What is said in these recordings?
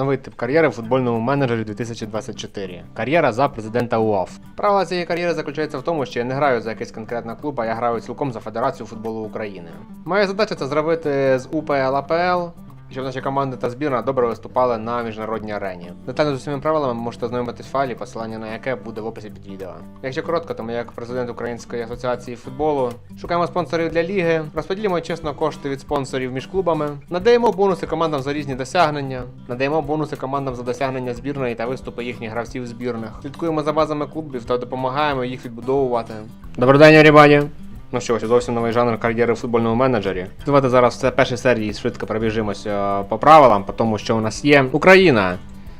Новий тип кар'єри в футбольному менеджері 2024. Кар'єра за президента УАФ. Правила цієї кар'єри заключається в тому, що я не граю за якийсь конкретний клуб, а я граю цілком за Федерацію футболу України. Моя задача це зробити з УПЛ АПЛ. Щоб наші команди та збірна добре виступали на міжнародній арені. Детально з усіма правилами можете ознайомитись в файлі, посилання на яке буде в описі під відео. Якщо коротко, то ми як президент Української асоціації футболу шукаємо спонсорів для ліги, розподілимо чесно кошти від спонсорів між клубами, надаємо бонуси командам за різні досягнення, надаємо бонуси командам за досягнення збірної та виступи їхніх гравців збірних. Слідкуємо за базами клубів та допомагаємо їх відбудовувати. Добрий день, Арібаді! Ну що, ось зовсім новий жанр кар'єри в футбольному менеджері. Давайте зараз це першій серії швидко пробіжимося по правилам, по тому, що у нас є Україна.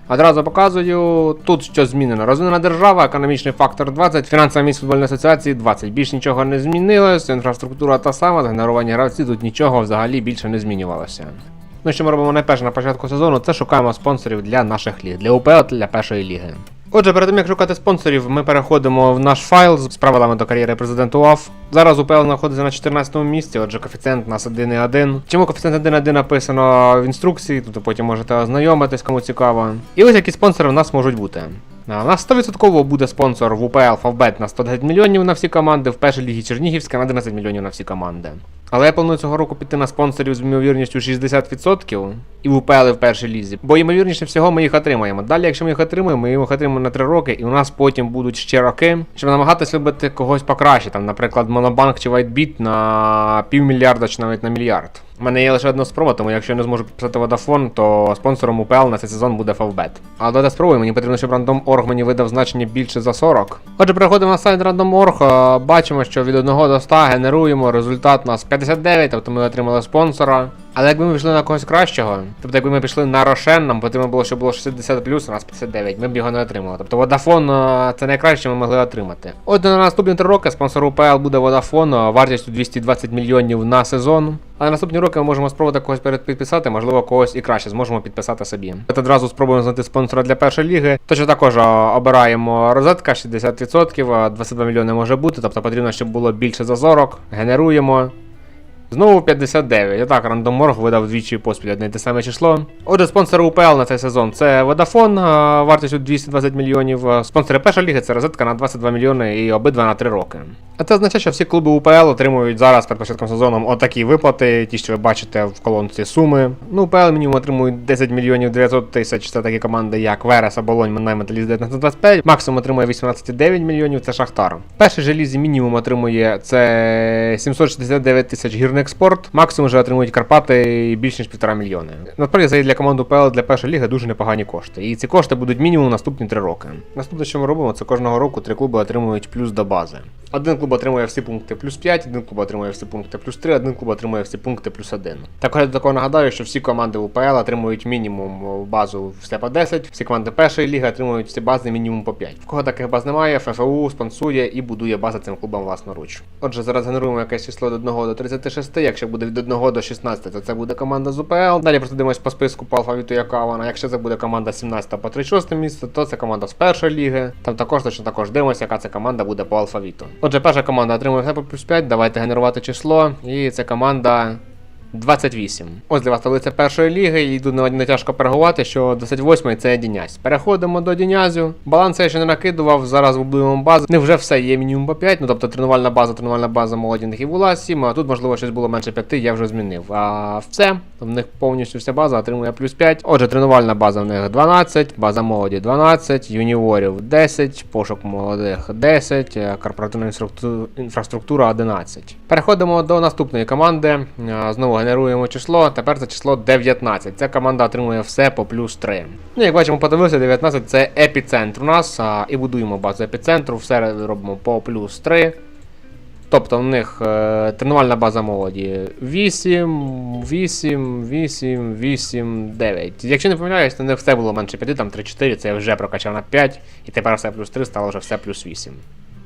Одразу показую тут, що змінено. Розвинена держава, економічний фактор 20, фінансова місць футбольної асоціації 20. Більш нічого не змінилось, інфраструктура та сама, згенерування гравців, тут нічого взагалі більше не змінювалося. Ну, що ми робимо найперше на початку сезону, це шукаємо спонсорів для наших ліг, для УПЛ для першої ліги. Отже, перед тим як шукати спонсорів, ми переходимо в наш файл з правилами до кар'єри президента УАФ. Зараз УПЛ знаходиться на 14 місці, отже, коефіцієнт у нас 1,1. Чому коефіцієнт 1,1 написано в інструкції, тут потім можете ознайомитись, кому цікаво. І ось які спонсори в нас можуть бути. А, У нас 100% буде спонсор в УПЛ Фавбет на 110 мільйонів на всі команди, в першій лігі Чернігівська на 11 мільйонів на всі команди. Але я планую цього року піти на спонсорів з ймовірністю 60% і в в першій лізі. Бо ймовірніше всього ми їх отримаємо. Далі, якщо ми їх отримаємо, ми їх отримаємо на 3 роки, і у нас потім будуть ще роки, щоб намагатись вибити когось покраще. Там, наприклад, Монобанк чи Whitebit на півмільярда чи навіть на мільярд. У мене є лише одна спроба, тому якщо я не зможу підписати Vodafone, то спонсором УПЛ на цей сезон буде Favbet. А давайте спробуємо, мені потрібно, щоб Random.org мені видав значення більше за 40. Отже, переходимо на сайт Random.org, бачимо, що від 1 до 100 генеруємо результат у нас 59, тобто ми отримали спонсора. Але якби ми пішли на когось кращого, тобто якби ми пішли на Рошен, нам потрібно було, щоб було 60 плюс, у нас 59, ми б його не отримали. Тобто Vodafone е, це найкраще, що ми могли отримати. Отже, на наступні 3 роки спонсор УПЛ буде Vodafone е, вартістю 220 мільйонів на сезон. Але наступні роки ми можемо спробувати когось передпідписати, можливо, когось і краще зможемо підписати собі. Давайте одразу спробуємо знайти спонсора для першої ліги. Точно також е, обираємо розетка 60%, е, 22 мільйони може бути, тобто потрібно, щоб було більше за 40. Генеруємо. Знову 59. Отак, рандоморг видав двічі поспіль одне й те саме число. Отже, спонсори УПЛ на цей сезон це е, вартістю 220 мільйонів. Спонсори першої ліги це розетка на 22 мільйони і обидва на 3 роки. А це означає, що всі клуби УПЛ отримують зараз перед початком сезону отакі виплати, ті, що ви бачите в колонці суми. Ну, УПЛ мінімум отримують 10 мільйонів 900 тисяч. Це такі команди, як Верес, Оболонь, Минай, Металіст 1925. Максимум отримує 18,9 мільйонів, це Шахтар. Перший же лізі мінімум отримує це 769 тисяч гірник спорт. Максимум вже отримують Карпати більш ніж півтора мільйони. Насправді це для команди УПЛ для першої ліги дуже непогані кошти. І ці кошти будуть мінімум наступні 3 роки. Наступне, що ми робимо, це кожного року три клуби отримують плюс до бази. Один клуб отримує всі пункти плюс 5, один клуб отримує всі пункти плюс 3, один клуб отримує всі пункти плюс 1. Також я до такого нагадаю, що всі команди УПЛ отримують мінімум базу все по 10, всі команди першої ліги отримують всі бази мінімум по 5. В кого таких баз немає, ФФУ спонсує і будує бази цим клубам власноруч. Отже, зараз генеруємо якесь число від 1 до 36, якщо буде від 1 до 16, то це буде команда з УПЛ. Далі просто дивимось по списку по алфавіту, яка вона. Якщо це буде команда з 17 по 36 місце, то це команда з першої ліги. Там також точно також дивимося, яка це команда буде по алфавіту. Отже, перша команда отримує все по плюс 5, давайте генерувати число. І це команда 28. Ось для вас таблиця першої ліги, і тут не, не тяжко перегувати, що 28 це Дінязь. Переходимо до Дінязю. Баланс я ще не накидував, зараз будуємо базу. Не вже все є мінімум по 5, ну тобто тренувальна база, тренувальна база молодінних і була 7, а тут можливо щось було менше 5, я вже змінив. А все, в них повністю вся база отримує плюс 5. Отже, тренувальна база в них 12, база молоді 12, юніорів 10, пошук молодих 10, е, корпоративна інфраструктура 11. Переходимо до наступної команди. Е, Знову генеруємо число. Тепер це число 19. Ця команда отримує все по плюс 3. Ну, як бачимо, подивився, 19 це епіцентр у нас. а, І будуємо базу епіцентру, все робимо по плюс 3. Тобто в них е, тренувальна база молоді 8, 8, 8, 8, 9. Якщо не помиляюсь, то них все було менше 5, там 3-4, це я вже прокачав на 5, і тепер все плюс 3 стало вже все плюс 8.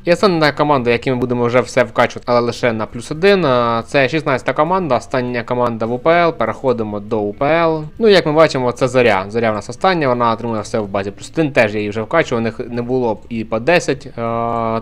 І остання команда, яку ми будемо вже все вкачувати, але лише на плюс один. Це 16-та команда, остання команда в УПЛ. Переходимо до УПЛ. Ну, як ми бачимо, це Зоря. Зоря в нас остання, вона отримує все в базі плюс один Теж я її вже вкачував, у них не було б і по 10.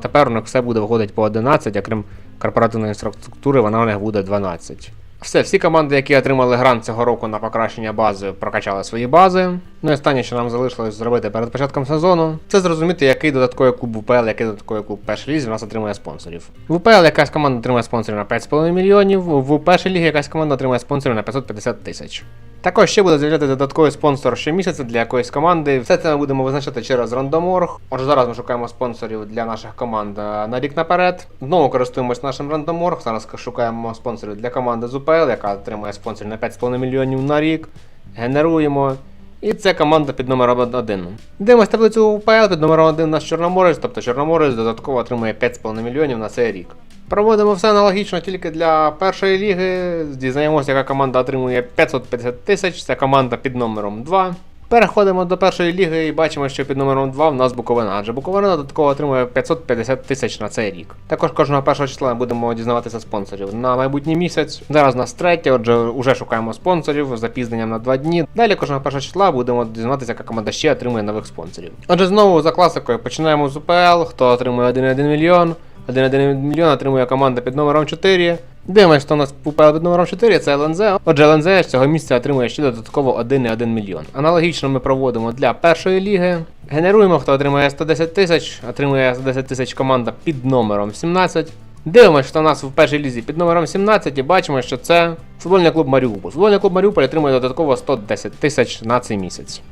Тепер у них все буде виходити по 11, а крім корпоративної інфраструктури, вона у них буде 12. Все, всі команди, які отримали грант цього року на покращення бази, прокачали свої бази. Ну і останнє, що нам залишилось зробити перед початком сезону, це зрозуміти, який додатковий клуб ВПЛ, який додатковий клуб першої лізі в нас отримує спонсорів. В УПЛ якась команда отримує спонсорів на 5,5 мільйонів, в першій лігі якась команда отримує спонсорів на 550 тисяч. Також ще буде з'являтися додатковий спонсор щомісяця для якоїсь команди. Все це ми будемо визначати через рандоморг. Отже, зараз ми шукаємо спонсорів для наших команд е, на рік наперед. Знову користуємось нашим рандоморг. Зараз шукаємо спонсорів для команди з УПЛ, яка отримує спонсорів на 5,5 мільйонів на рік. Генеруємо. І це команда під номером 1. Дивимось таблицю УПЛ під номером 1 наш Чорноморець, тобто Чорноморець додатково отримує 5,5 мільйонів на цей рік. Проводимо все аналогічно тільки для першої ліги. Дізнаємося, яка команда отримує 550 тисяч. Це команда під номером 2. Переходимо до першої ліги і бачимо, що під номером 2 в нас Буковина, адже Буковина додатково отримує 550 тисяч на цей рік. Також кожного першого числа будемо дізнаватися спонсорів на майбутній місяць. Зараз нас третє, отже, вже шукаємо спонсорів з запізненням на 2 дні. Далі кожного першого числа будемо дізнаватися, яка команда ще отримує нових спонсорів. Отже, знову за класикою починаємо з УПЛ, хто отримує 1,1 мільйон. 1,1 мільйон отримує команда під номером 4. Дивимось, що у нас УПЛ під номером 4 це ЛНЗ. Отже, ЛНЗ з цього місця отримує ще додатково 1,1 мільйон. Аналогічно ми проводимо для першої ліги. Генеруємо, хто отримує 110 тисяч, отримує 110 тисяч команда під номером 17. Дивимось, що у нас в першій лізі під номером 17 і бачимо, що це футбольний клуб Маріуполь. Футбольний клуб Маріуполь отримує додатково 110 тисяч на цей місяць.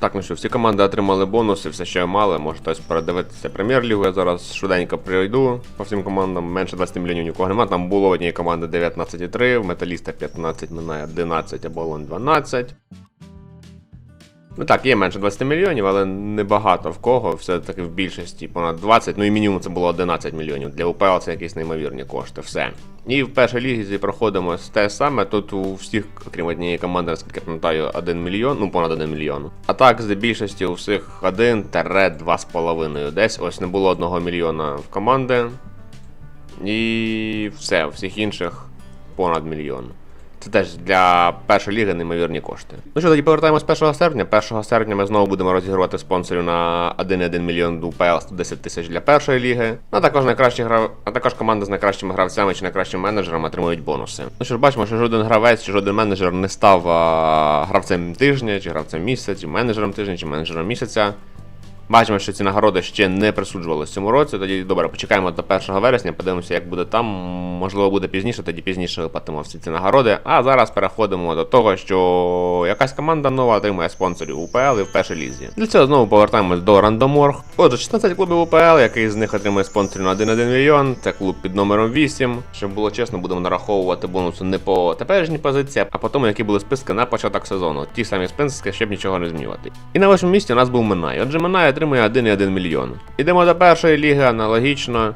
Так, ну що, всі команди отримали бонуси, все, ще мали. може хтось передивитися прем'єр-лігу. Я зараз швиденько прийду по всім командам. Менше 20 мільйонів нікого немає. Там було однієї команди 19,3, в металіста 15, минає 11, оболон 12. Ну так, є менше 20 мільйонів, але небагато в кого. Все-таки в більшості понад 20, ну і мінімум це було 11 мільйонів. Для УПЛ це якісь неймовірні кошти. Все. І в першій лізі проходимо те саме. Тут у всіх, окрім однієї команди, наскільки пам'ятаю, 1 мільйон, ну понад 1 мільйон. А так, з більшості у всіх 1-2,5 десь. Ось не було 1 мільйона в команди. І все, у всіх інших понад мільйон. Це теж для першої ліги неймовірні кошти. Ну що, тоді повертаємось 1 серпня. 1 серпня ми знову будемо розігрувати спонсорів на 1,1 мільйон УПЛ 110 тисяч для першої ліги. А також найкращі грав... а також команда з найкращими гравцями чи найкращими менеджерами отримують бонуси. Ну що ж, бачимо, що жоден гравець чи жоден менеджер не став а, гравцем тижня, чи гравцем місяця, чи менеджером тижня, чи менеджером місяця. Бачимо, що ці нагороди ще не присуджувалися в цьому році. Тоді добре, почекаємо до 1 вересня, подивимося, як буде там. Можливо, буде пізніше, тоді пізніше виплатимо всі ці нагороди. А зараз переходимо до того, що якась команда нова отримує спонсорів УПЛ і в першій лізі. Для цього знову повертаємось до рандоморг. Отже, 16 клубів УПЛ, який з них отримує спонсорів на 1,1 мільйон. Це клуб під номером 8. Щоб було чесно, будемо нараховувати бонуси не по теперішній позиції, а по тому, які були списки на початок сезону. Ті самі списки, щоб нічого не змінювати. І на восьмому місці у нас був Минай. Отже, Минай отримує 1,1 мільйон. Ідемо до першої ліги аналогічно.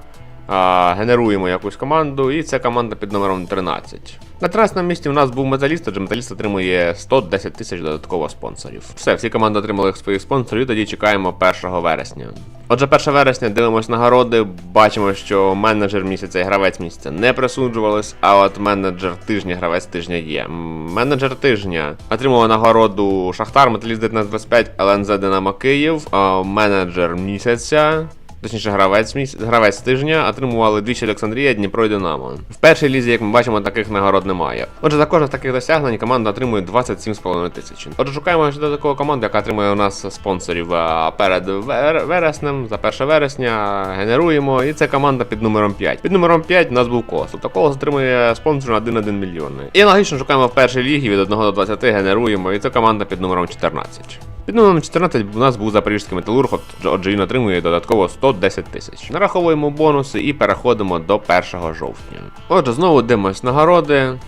Генеруємо якусь команду, і це команда під номером 13. На 13 місці у нас був металіст, адже металіст отримує 110 тисяч додатково спонсорів. Все, всі команди отримали своїх спонсорів, тоді чекаємо 1 вересня. Отже, 1 вересня дивимось нагороди, бачимо, що менеджер місяця і гравець місяця не присуджувались, а от менеджер тижня, гравець тижня є. Менеджер тижня отримав нагороду Шахтар, Металіст 1925, ЛНЗ Динамо Київ, менеджер місяця. Точніше, гравець міс... гравець тижня отримували двічі Олександрія, Дніпро і Динамо. В першій лізі, як ми бачимо, таких нагород немає. Отже, за кожне з таких досягнень команда отримує 27,5 тисяч. Отже, шукаємо ще до такого команду, яка отримує у нас спонсорів перед вер... вереснем, за 1 вересня, генеруємо. І це команда під номером 5. Під номером 5 у нас був Кос. Тобто Колос отримує спонсор на 1,1 мільйон. І аналогічно шукаємо в першій лігі від 1 до 20, генеруємо, і це команда під номером 14. Під номером 14 у нас був запорізький металург, отже він отримує додатково 110 тисяч. Нараховуємо бонуси і переходимо до 1 жовтня. Отже, знову дивимось нагороди.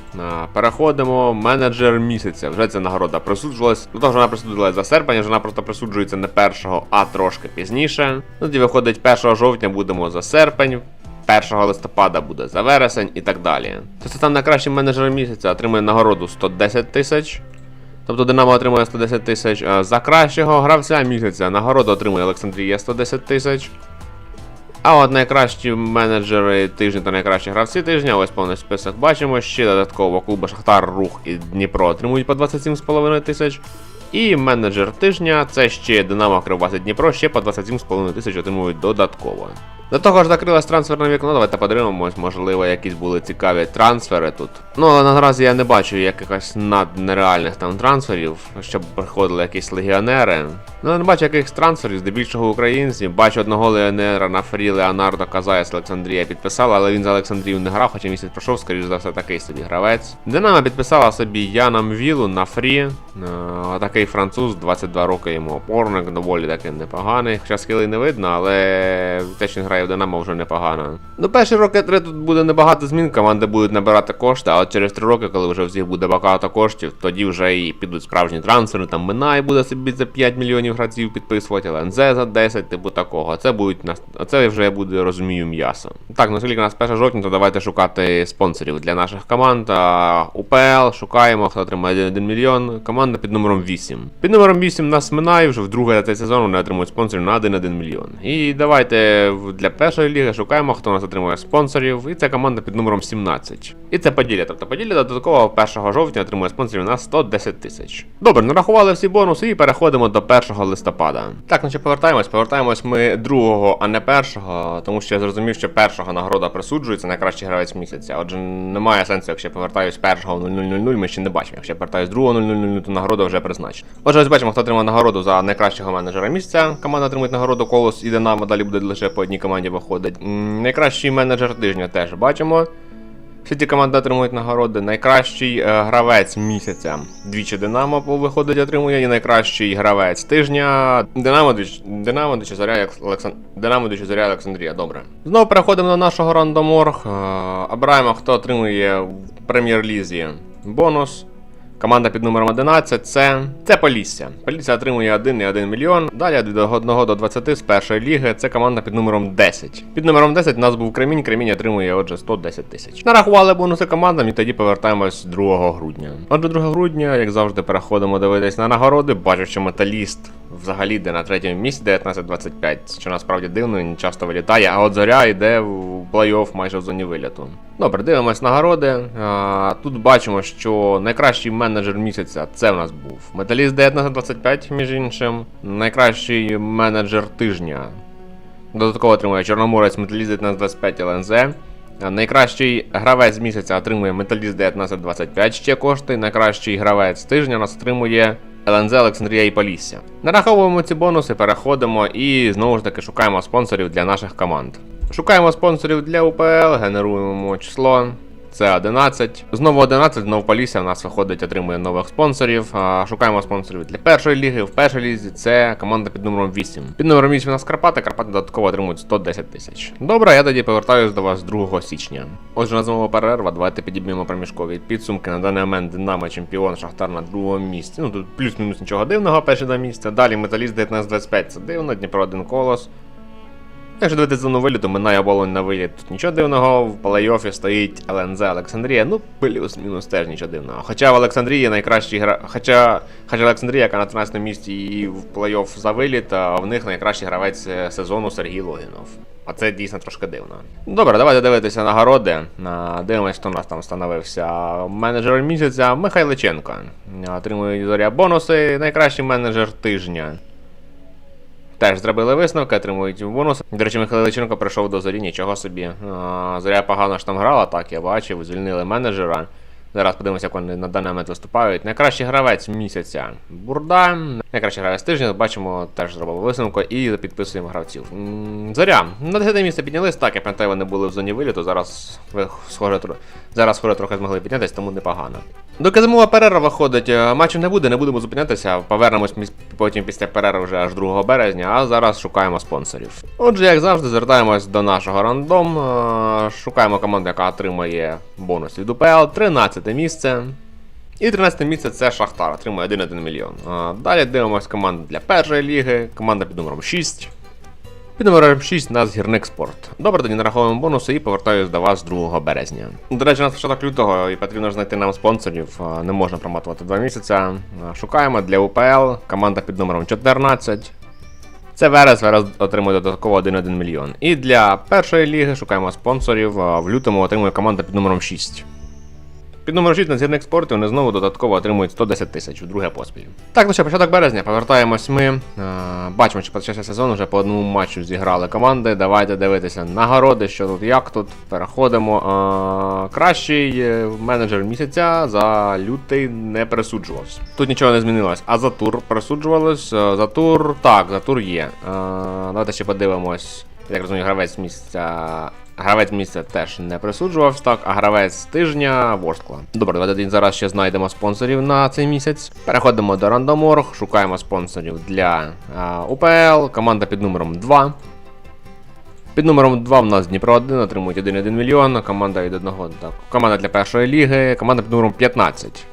Переходимо. Менеджер місяця. Вже ця нагорода присуджувалась. Ну, того, що вона присуджувалась за серпень, вже вона просто присуджується не 1, а трошки пізніше. Тоді виходить 1 жовтня будемо за серпень. 1 листопада буде за вересень і так далі. Тобто там найкращий менеджер місяця отримує нагороду 110 тисяч. Тобто Динамо отримує 110 тисяч за кращого гравця місяця. Нагороду отримує Олександрія 110 тисяч. А от найкращі менеджери тижня та найкращі гравці тижня, ось повний список бачимо. Ще додатково клуби Шахтар, Рух і Дніпро отримують по 27,5 тисяч. І менеджер тижня це ще Динамо Кривбас і Дніпро, ще по 27,5 тисяч отримують додатково. До того ж закрилось трансферне вікно, давайте подивимось, можливо, якісь були цікаві трансфери тут. Ну, але наразі я не бачу якихось наднереальних там трансферів, щоб приходили якісь легіонери. Ну, я не бачу якихось трансферів, здебільшого українців. Бачу одного легіонера на фрі Леонардо Казая з Олександрія підписала, але він за Олександрію не грав, хоча місяць пройшов, скоріш за все, такий собі гравець. Динамо підписала собі Яном Вілу на фрі. Е, такий француз, 22 роки йому опорник, доволі таки непоганий. Хоча скіли не видно, але те, що він грає в Динамо, вже непогано. Ну, перші роки три тут буде небагато змін, команди будуть набирати кошти, а через три роки, коли вже всіх буде багато коштів, тоді вже і підуть справжні трансфери, там Минай буде собі за 5 мільйонів гравців підписувати, ЛНЗ за 10, типу такого. Це будуть нас. Це вже буде розумію м'ясо. Так, оскільки у нас 1 жовтня, то давайте шукати спонсорів для наших команд. А, УПЛ шукаємо, хто отримає 1 мільйон. Команда під номером 8. Під номером 8 нас Минай вже вдруге за цей сезон вони отримують спонсорів на 1,1 мільйон. І давайте для першої ліги шукаємо, хто нас отримує спонсорів. І це команда під номером 17. І це Поділля. Тобто Поділля додатково 1 жовтня отримує спонсорів на 110 тисяч. Добре, нарахували всі бонуси і переходимо до 1 листопада. Так, що повертаємось, повертаємось ми другого, а не першого, тому що я зрозумів, що першого нагорода присуджується найкращий гравець місяця. Отже, немає сенсу, якщо я повертаюсь першого в 0000, ми ще не бачимо. Якщо я повертаюсь другого 0000, то нагорода вже призначена. Отже, ось бачимо, хто отримав нагороду за найкращого менеджера місяця. Команда отримує нагороду Колос і Динамо, далі буде лише по одній команді виходить. Найкращий менеджер тижня теж бачимо. Всі ці команди отримують нагороди. Найкращий е, гравець місяця. Двічі Динамо виходить, отримує, і найкращий гравець тижня. Динамо Двіч- Динамо Двічі Зоря як Олексан... Динамо Двічі Зоря Олександрія. Добре. Знову переходимо до нашого рандоморг. Е, Обираємо, хто отримує в прем'єр-лізі бонус. Команда під номером 11 це, це Полісся. Полісся отримує 1,1 мільйон. Далі від 1 до 20 з першої ліги. Це команда під номером 10. Під номером 10 у нас був Кремінь. Кремінь отримує отже 110 тисяч. Нарахували бонуси командам і тоді повертаємось 2 грудня. Отже, 2 грудня, як завжди, переходимо дивитись на нагороди. Бачу, що металіст взагалі йде на третьому місці 19-25, що насправді дивно, він часто вилітає, а от зоря йде в плей-офф майже в зоні виліту. Добре, дивимось нагороди. А, тут бачимо, що найкращий менеджер місяця це в нас був Металіст 19-25, між іншим. Найкращий менеджер тижня. Додатково отримує Чорноморець Металіст 19-25 ЛНЗ. Найкращий гравець місяця отримує Металіст 1925 ще кошти. Найкращий гравець тижня нас отримує ЛНЗ Олександрія і Полісся. Нараховуємо ці бонуси, переходимо і знову ж таки шукаємо спонсорів для наших команд. Шукаємо спонсорів для УПЛ, генеруємо число. Це 11. Знову 11, знову Полісся в нас виходить, отримує нових спонсорів. Шукаємо спонсорів для першої ліги. В першій лізі це команда під номером 8. Під номером 8 у нас Карпати, Карпати додатково отримують 110 тисяч. Добре, я тоді повертаюсь до вас 2 січня. Отже, на знову перерва. Давайте підіб'ємо проміжкові підсумки. На даний момент Динамо чемпіон Шахтар на другому місці. Ну тут плюс-мінус нічого дивного, перші два місця. Далі Металіст 19-25, це дивно, Дніпро один колос. Якщо дивитися зону виліту, минає волонь на виліт. Тут нічого дивного, в плей-оффі стоїть ЛНЗ Олександрія. Ну, плюс-мінус теж нічого дивного. Хоча в Олександрії найкращий гра. Хоча, хоча Олександрія, яка на 13 місці і в плей-офф за виліт, а в них найкращий гравець е, сезону Сергій Логінов. А це дійсно трошки дивно. Добре, давайте дивитися нагороди. Дивимось, хто у нас там встановився. Менеджер місяця Михайличенко. Отримує зоря бонуси. Найкращий менеджер тижня. Теж зробили висновки, отримують бонус. До речі, Михайло Личенко прийшов до зорі, нічого собі. А, Зоря погано ж там грала, так я бачив, звільнили менеджера. Зараз подивимося, як вони на даний момент виступають. Найкращий гравець місяця Бурда. Найкращий гравець тижня, бачимо, теж зробили висновку і підписуємо гравців. Зоря. На 10 місце піднялись, так, я пам'ятаю, вони були в зоні виліту. Зараз схоже, зараз схоже трохи змогли піднятися, тому непогано. Доки зимова перерва виходить, е, матчу не буде, не будемо зупинятися. Повернемось потім після перерви вже аж 2 березня, а зараз шукаємо спонсорів. Отже, як завжди, звертаємось до нашого рандом. е, Шукаємо команду, яка отримає бонус від УПЛ. 13 місце. І 13 місце це Шахтар, отримує 1,1 мільйон. Далі дивимось команду для першої ліги, команда під номером 6. Під номером 6 у нас гірник спорт. Добре, тоді нараховуємо бонуси і повертаюсь до вас 2 березня. До речі, у нас початок лютого і потрібно знайти нам спонсорів. Не можна проматувати 2 місяця. Шукаємо для УПЛ команда під номером 14. Це Верес, Верес отримує додатково 1,1 мільйон. І для першої ліги шукаємо спонсорів. В лютому отримує команда під номером 6. Під номер 6 надзірних спортів вони знову додатково отримують 110 тисяч друге поспіль. Так, ну що, початок березня, повертаємось ми. Е, бачимо, що почався сезон, вже по одному матчу зіграли команди. Давайте дивитися нагороди, що тут, як тут. Переходимо. Е, кращий е, менеджер місяця за лютий не присуджувався. Тут нічого не змінилось. А за тур присуджувалось. За тур, так, за тур є. Давайте ще подивимось. Як розумію, гравець місяця. Гравець місяця теж не присуджувався, так, а гравець тижня Ворскла. Добре, давайте зараз ще знайдемо спонсорів на цей місяць. Переходимо до Randomorg, шукаємо спонсорів для а, УПЛ, команда під номером 2. Під номером 2 в нас Дніпро 1 отримують 1,1 мільйон, команда від 1, так. Команда для першої ліги, команда під номером 15.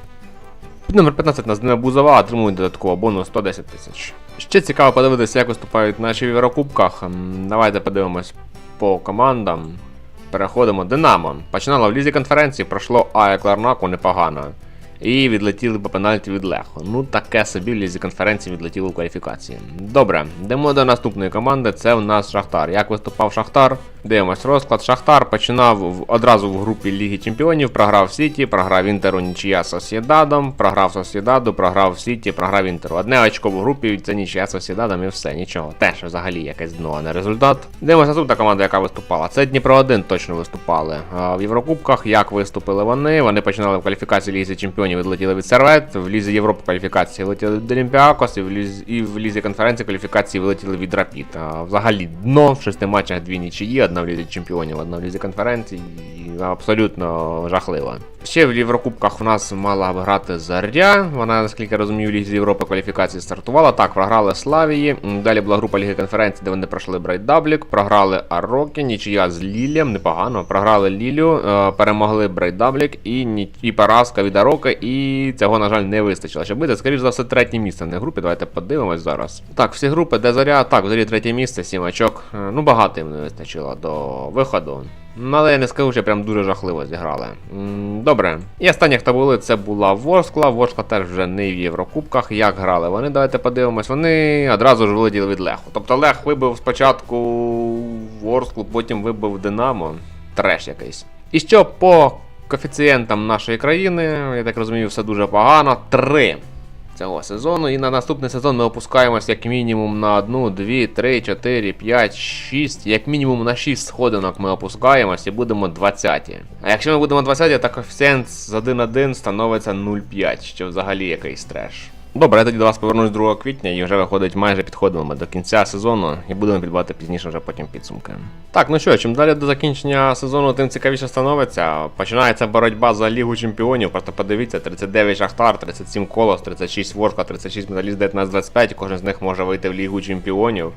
Під номер 15 нас Диме Бузова отримують додатково бонус 110 тисяч. Ще цікаво подивитися, як виступають наші в Єврокубках. Давайте подивимось по командам. Переходимо. Динамо. Починало в лізі конференції, пройшло Ая Кларнаку непогано. І відлетіли по пенальті від Лехо. Ну, таке собі в лізі конференції відлетіло в кваліфікації. Добре, йдемо до наступної команди. Це у нас Шахтар. Як виступав Шахтар? Дивимось розклад. Шахтар починав одразу в групі Ліги Чемпіонів, програв Сіті, програв Інтеру нічия з Сосєдадом, програв Сосєдаду, програв Сіті, програв Інтеру. Одне очко в групі, це нічия з Сосєдадом і все, нічого. Теж взагалі якесь дно, а не результат. Дивимося наступна команда, яка виступала. Це Дніпро 1 точно виступали. А в Єврокубках як виступили вони? Вони починали в кваліфікації Лізі Чемпіонів, відлетіли від Сервет, в Лізі Європи кваліфікації вилетіли від Олімпіакос, і в Лізі, і в Лізі конференції кваліфікації вилетіли від Рапід. А взагалі дно в шести матчах дві нічиї, одна в Лізі Чемпіонів, одна в Лізі конференцій, Абсолютно жахливо. Ще в Єврокубках у нас мала грати Заря. Вона, наскільки я розумію, в Лізі Європи кваліфікації стартувала. Так, програли Славії. Далі була група Ліги конференції, де вони пройшли Брайдаблік, програли Арокі, нічия з Лілем, непогано. Програли Лілю, е, перемогли Брайдаблік і, і поразка від Ароки, і цього, на жаль, не вистачило. Щоб бити, скоріш за все, третє місце в групі. Давайте подивимось зараз. Так, всі групи, де Заря, так, в Зарі третє місце, сім очок. Е, Ну, багато їм не вистачило до виходу. Але я не скажу, що прям дуже жахливо зіграли. Добре. І останні, хто були, це була Ворскла. Ворскла теж вже не в Єврокубках. Як грали вони? Давайте подивимось. Вони одразу ж вилетіли від Леху. Тобто Лех вибив спочатку Ворсклу, потім вибив Динамо. Треш якийсь. І що по коефіцієнтам нашої країни, я так розумію, все дуже погано. Три цього сезону. І на наступний сезон ми опускаємось як мінімум на 1, 2, 3, 4, 5, 6. Як мінімум на 6 сходинок ми опускаємось і будемо 20. А якщо ми будемо 20, то коефіцієнт з 1,1 становиться 0,5, що взагалі якийсь треш. Добре, я тоді до вас повернусь 2 квітня і вже виходить майже підходимо ми до кінця сезону і будемо підбивати пізніше вже потім підсумки. Так, ну що, чим далі до закінчення сезону, тим цікавіше становиться. Починається боротьба за Лігу Чемпіонів. Просто подивіться: 39 Шахтар, 37 Колос, 36 Ворка, 36 Металіст 19-25. Кожен з них може вийти в Лігу Чемпіонів.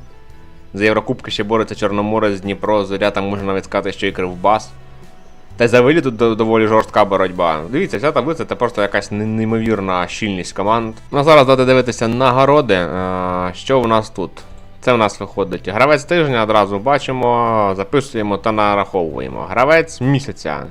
За Єврокубки ще бореться Чорноморець, Дніпро, Зоря, там можна навіть сказати, що і Кривбас. Та за виліт тут доволі жорстка боротьба. Дивіться, ця таблиця це просто якась неймовірна щільність команд. Ну зараз давайте дивитися нагороди. Е, Що в нас тут? Це в нас виходить гравець тижня, одразу бачимо, записуємо та нараховуємо. Гравець місяця.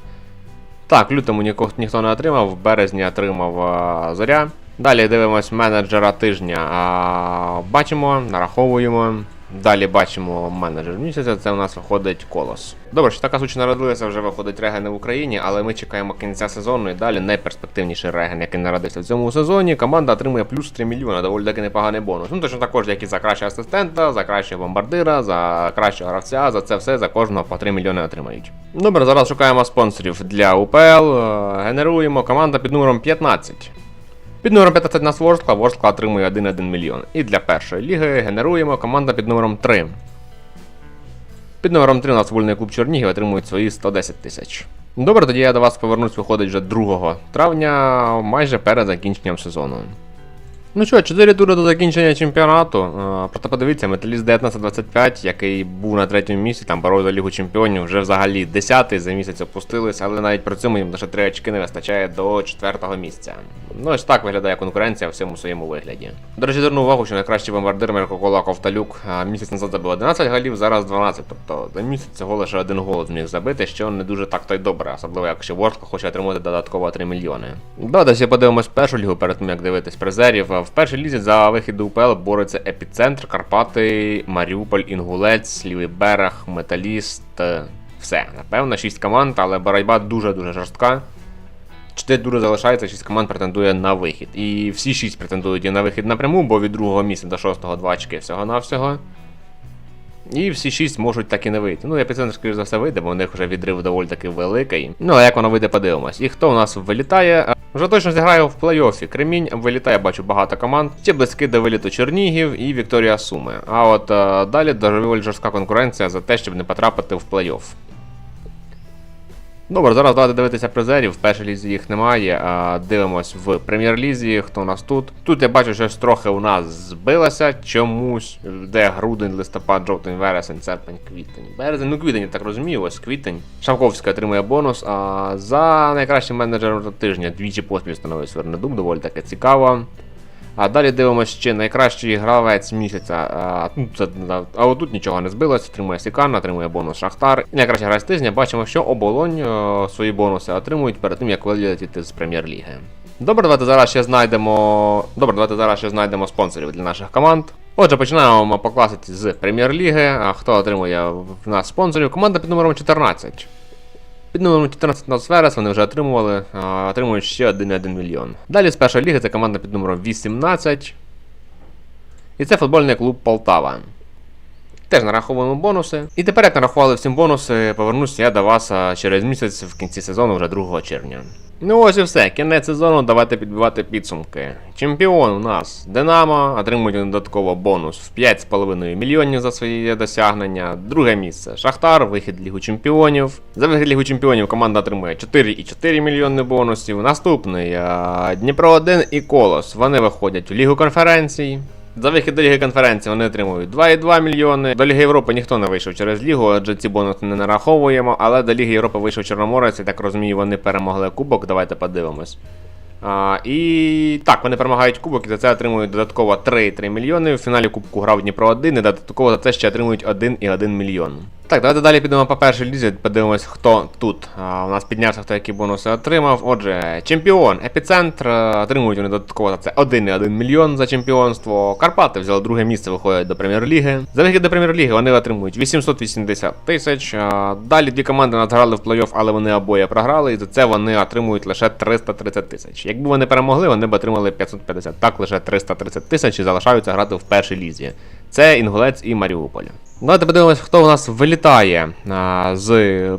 Так, лютому ніко, ніхто не отримав, в березні отримав а, зоря. Далі дивимось менеджера тижня. А, бачимо, нараховуємо. Далі бачимо менеджер місяця, це у нас виходить колос. Добре, що така сучі народилася, вже виходить регени в Україні, але ми чекаємо кінця сезону і далі найперспективніший реген, який народився в цьому сезоні. Команда отримує плюс 3 мільйони, доволі таки непоганий бонус. Ну точно також, як і за кращого асистента, за кращого бомбардира, за кращого гравця, за це все за кожного по 3 мільйони отримають. Добре, зараз шукаємо спонсорів для УПЛ. е, Генеруємо команда під номером 15. Під номером 15 нас Ворскла, Ворскла отримує 1,1 мільйон. І для першої ліги генеруємо команда під номером 3. Під номером 3 у нас вольний клуб Чернігів отримують свої 110 тисяч. Добре, тоді я до вас повернусь, виходить вже 2 травня, майже перед закінченням сезону. Ну що, 4 тури до закінчення чемпіонату. Е, Просто подивіться, Металіст 1925, який був на третьому місці, там боров за Лігу Чемпіонів, вже взагалі 10-й за місяць опустились, але навіть при цьому їм лише 3 очки не вистачає до 4-го місця. Ну ось так виглядає конкуренція в всьому своєму вигляді. До речі, зверну увагу, що найкращий бомбардир Меркокола Ковталюк місяць назад забив 11 голів, зараз 12. Тобто за місяць цього лише один гол зміг забити, що не дуже так то й добре, особливо якщо Ворскла хоче отримати додатково 3 мільйони. Давайте ще подивимось першу лігу перед тим, як дивитись призерів. В першій лізі за вихід до УПЛ бореться Епіцентр, Карпати, Маріуполь, Інгулець, Лівий берег, Металіст. е, Все, напевно, 6 команд, але боротьба дуже-дуже жорстка. 4 тури залишається, 6 команд претендує на вихід. І всі 6 претендують і на вихід напряму, бо від другого місця до 6-го 2 очки всього-навсього. І всі шість можуть так і не вийти. Ну, епіцентр, скоріш за все, вийде, бо у них вже відрив доволі таки великий. Ну, а як воно вийде, подивимось. І хто у нас вилітає? Вже точно зіграє в плей-оффі. Кремінь вилітає, бачу багато команд. Ще близькі до виліту Чернігів і Вікторія Суми. А от а, далі доволі жорстка конкуренція за те, щоб не потрапити в плей-офф. Добре, зараз давайте дивитися призерів. В першій лізі їх немає. А дивимось в прем'єр-лізі, хто у нас тут. Тут я бачу, що трохи у нас збилося чомусь. Де грудень, листопад, жовтень, вересень, серпень, квітень. Березень, ну квітень, я так розумію, ось квітень. Шамковська отримує бонус. А за найкращим менеджером тижня двічі поспіль становить Свернедуб, доволі таке цікаво. А далі дивимося ще найкращий гравець місяця. А, ну, це, а отут нічого не збилось, отримує Сікан, отримує бонус Шахтар. І найкращий гравець тижня бачимо, що оболонь е, свої бонуси отримують перед тим, як вилетіти з прем'єр-ліги. Добре, давайте зараз ще знайдемо. Добре, давайте зараз ще знайдемо спонсорів для наших команд. Отже, починаємо по з прем'єр-ліги. А хто отримує в нас спонсорів? Команда під номером 14. Під номером 14 на Верес вони вже отримували, отримують ще 1,1 мільйон. Далі з першої ліги це команда під номером 18. І це футбольний клуб Полтава. Теж нараховуємо бонуси. І тепер, як нарахували всім бонуси, повернуся я до вас через місяць в кінці сезону, вже 2 червня. Ну ось і все, кінець сезону, давайте підбивати підсумки. Чемпіон у нас Динамо, отримують додатково бонус в 5,5 мільйонів за свої досягнення. Друге місце Шахтар, вихід Лігу Чемпіонів. За вихід Лігу Чемпіонів команда отримує 4,4 мільйони бонусів. Наступний Дніпро 1 і Колос. Вони виходять у Лігу конференцій. За вихід до Ліги конференції вони отримують 2,2 мільйони. До Ліги Європи ніхто не вийшов через Лігу, адже ці бонуси не нараховуємо. Але до Ліги Європи вийшов Чорноморець, я так розумію, вони перемогли кубок. Давайте подивимось. А, і так, вони перемагають кубок і за це отримують додатково 3,3 мільйони. В фіналі кубку грав Дніпро 1 і додатково за це ще отримують 1,1 мільйон. Так, давайте далі підемо по першій лізі, подивимось, хто тут. А, у нас піднявся, хто які бонуси отримав. Отже, чемпіон, епіцентр, е, отримують вони додатково це 1,1 мільйон за чемпіонство. Карпати взяли друге місце, виходять до прем'єр-ліги. За вихід до прем'єр-ліги вони отримують 880 тисяч. Далі дві команди нас грали в плей-офф, але вони обоє програли, і за це вони отримують лише 330 тисяч. Якби вони перемогли, вони б отримали 550. Так, лише 330 тисяч і залишаються грати в першій лізі. Це Інгулець і Маріуполь. Давайте подивимось, хто у нас вилітає а, з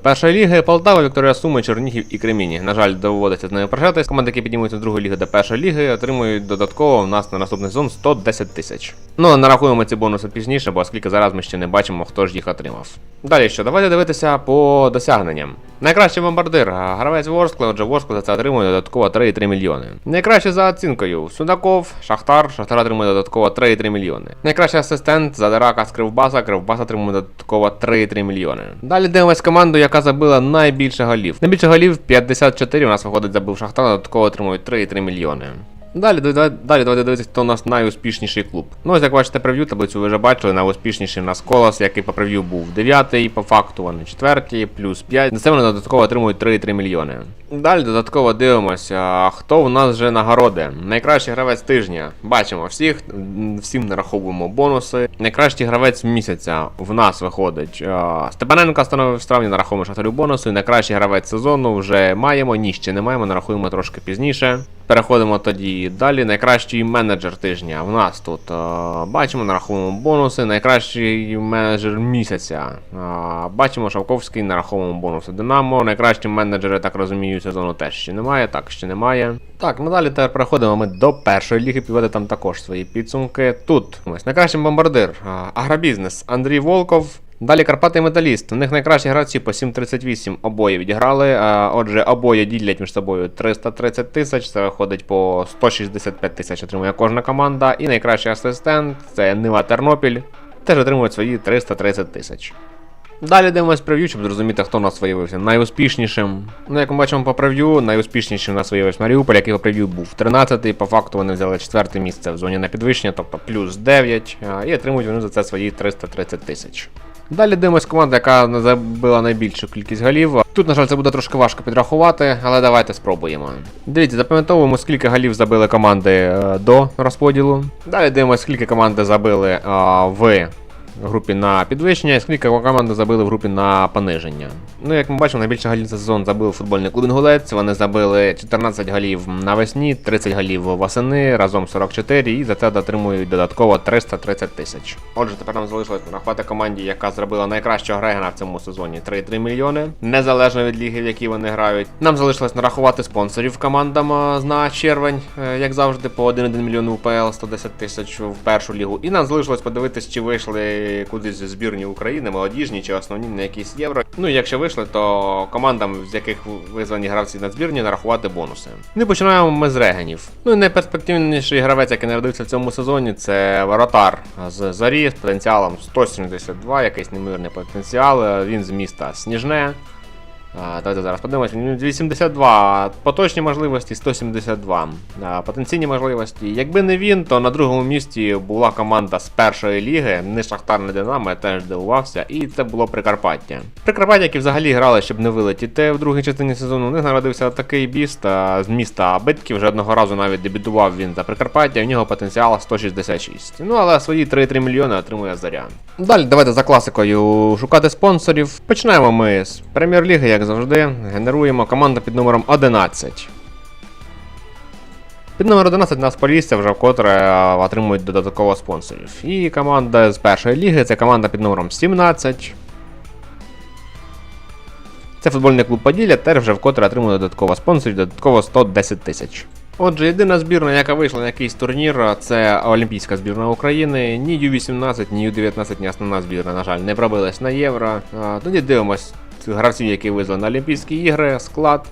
першої ліги. Полтава, Вікторія Суми, Чернігів і Креміні. На жаль, доводиться з нею прощатись. Команди, які піднімуться з другої ліги до першої ліги, отримують додатково у нас на наступний сезон 110 тисяч. Ну, нарахуємо ці бонуси пізніше, бо оскільки зараз ми ще не бачимо, хто ж їх отримав. Далі що, давайте дивитися по досягненням. Найкращий бомбардир, гравець Ворскли, отже, Ворскли за це отримує додатково 3,3 мільйони. Найкраще за оцінкою Судаков, Шахтар, Шахтар отримує додатково 3,3 мільйони. Асистент Задирака з Кривбаса, Кривбас отримує додатково 3,3 мільйони. Далі дивимось команду, яка забила найбільше голів. Найбільше голів 54, у нас виходить забив Шахтар, додатково отримують 3,3 мільйони. Далі, далі, далі давайте дивитися, хто у нас найуспішніший клуб. Ну, ось як бачите, прев'ю таблицю ви вже бачили, найуспішніший у нас колос, який по прев'ю був 9 по факту вони 4 плюс 5. На це вони додатково отримують 3,3 мільйони. Далі додатково дивимося, хто у нас вже нагороди. Найкращий гравець тижня. Бачимо всіх, всім нараховуємо бонуси. Найкращий гравець місяця в нас виходить. Степаненко становив травні, нараховуємо шахтарю бонуси. Найкращий гравець сезону вже маємо, ні, ще не маємо, нарахуємо трошки пізніше. Переходимо тоді далі. Найкращий менеджер тижня. В нас тут е, бачимо, нараховуємо бонуси. Найкращий менеджер місяця. Е, бачимо, Шавковський, нараховуємо бонуси Динамо. Найкращі менеджери, так розумію, сезону теж ще немає. Так, ще немає. Так, ну далі тепер переходимо ми до першої ліги, підводить там також свої підсумки. Тут ось найкращий бомбардир. е, Агробізнес Андрій Волков. Далі Карпати Металіст. У них найкращі гравці по 7.38 обоє відіграли. Отже, обоє ділять між собою 330 тисяч. Це виходить по 165 тисяч отримує кожна команда. І найкращий асистент це Нива Тернопіль. Теж отримують свої 330 тисяч. Далі дивимось прев'ю, щоб зрозуміти, хто у нас виявився найуспішнішим. Ну, як ми бачимо по прев'ю, найуспішнішим у нас виявився Маріуполь, який по прев'ю був 13-й. По факту вони взяли четверте місце в зоні на підвищення, тобто плюс 9, і отримують вони за це свої 330 тисяч. Далі дивимось команда, яка забила найбільшу кількість голів. Тут, на жаль, це буде трошки важко підрахувати, але давайте спробуємо. Дивіться, запам'ятовуємо, скільки голів забили команди е, до розподілу. Далі дивимось, скільки команди забили е, в в групі на підвищення, і скільки команди забили в групі на пониження. Ну, як ми бачимо, найбільше голів за сезон забив футбольний клуб Інгулець. Вони забили 14 голів навесні, 30 голів восени, разом 44, і за це отримують додатково 330 тисяч. Отже, тепер нам залишилось нарахувати команді, яка зробила найкращого Грегена в цьому сезоні 3,3 мільйони, незалежно від ліги, в якій вони грають. Нам залишилось нарахувати спонсорів командам а, на червень, е, як завжди, по 1,1 мільйон УПЛ, 110 тисяч в першу лігу. І нам залишилось подивитись, чи вийшли кудись збірні України, молодіжні чи основні на якісь євро. Ну і якщо вийшли, то командам, з яких визвані гравці на збірні, нарахувати бонуси. Ну і починаємо ми з регенів. Ну і найперспективніший гравець, який народився в цьому сезоні, це воротар з Зарі з потенціалом 172, якийсь немирний потенціал. Він з міста Сніжне. Давайте зараз подивимось. Він 82 поточні можливості, 172 а, потенційні можливості. Якби не він, то на другому місці була команда з першої ліги, не Шахтар, не Динамо, я теж дивувався, і це було Прикарпаття. Прикарпаття, які взагалі грали, щоб не вилетіти в другій частині сезону. У них народився такий біст з міста Битків. Вже одного разу навіть дебютував він за Прикарпаття, у нього потенціал 166. Ну але свої 3,3 мільйони отримує заря. Далі давайте за класикою шукати спонсорів. Починаємо ми з прем'єр-ліги, як завжди. Генеруємо команду під номером 11. Під номер 11 нас Полісся вже вкотре е, отримують додатково спонсорів. І команда з першої ліги це команда під номером 17. Це футбольний клуб Поділля теж вже вкотре отримує додатково спонсорів, додатково 110 тисяч. Отже, єдина збірна, яка вийшла на якийсь турнір, це Олімпійська збірна України. Ні Ю-18, ні Ю-19, ні основна збірна, на жаль, не пробилась на євро. Тоді дивимось гравців, які везли на Олімпійські ігри, склад.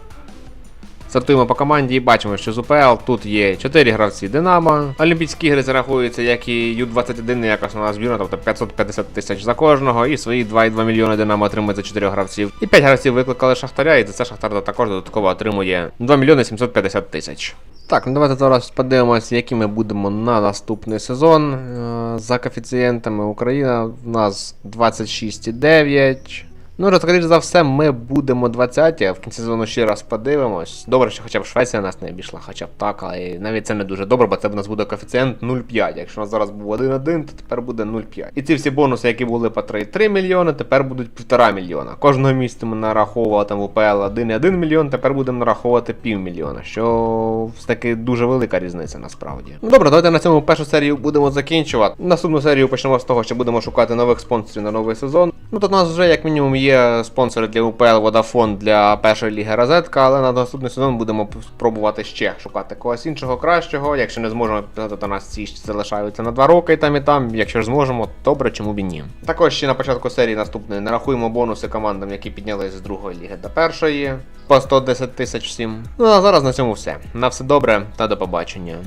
Сортуємо по команді і бачимо, що з УПЛ тут є 4 гравці Динамо. Олімпійські ігри зарахуються як і Ю-21, як основна збірна, тобто 550 тисяч за кожного, і свої 2,2 мільйони Динамо отримує за 4 гравців. І 5 гравців викликали Шахтаря, і за це Шахтар також додатково отримує 2 мільйони 750 тисяч. Так, ну давайте зараз подивимось, які ми будемо на наступний сезон. Е, За коефіцієнтами Україна в нас 26,9. Ну, скоріш за все, ми будемо 20, а в кінці сезону ще раз подивимось. Добре, що хоча б Швеція нас не обійшла, хоча б так, але навіть це не дуже добре, бо це в нас буде коефіцієнт 0,5. Якщо у нас зараз був 1,1, то тепер буде 0,5. І ці всі бонуси, які були по 3,3 мільйони, тепер будуть 1,5 мільйона. Кожного місяця ми нараховували там в УПЛ 1,1 мільйон, тепер будемо нараховувати півмільйона, що таки дуже велика різниця насправді. Ну добре, давайте на цьому першу серію будемо закінчувати. Наступну серію почнемо з того, що будемо шукати нових спонсорів на новий сезон. Ну тут у нас вже як мінімум є спонсори для УПЛ Vodafone для першої ліги Розетка, але на наступний сезон будемо спробувати ще шукати когось іншого кращого. Якщо не зможемо то нас ці залишаються на два роки і там і там. Якщо ж зможемо, добре, чому б і ні. Також ще на початку серії наступної нарахуємо бонуси командам, які піднялись з другої ліги до першої по 110 тисяч всім. Ну а зараз на цьому все. На все добре та до побачення.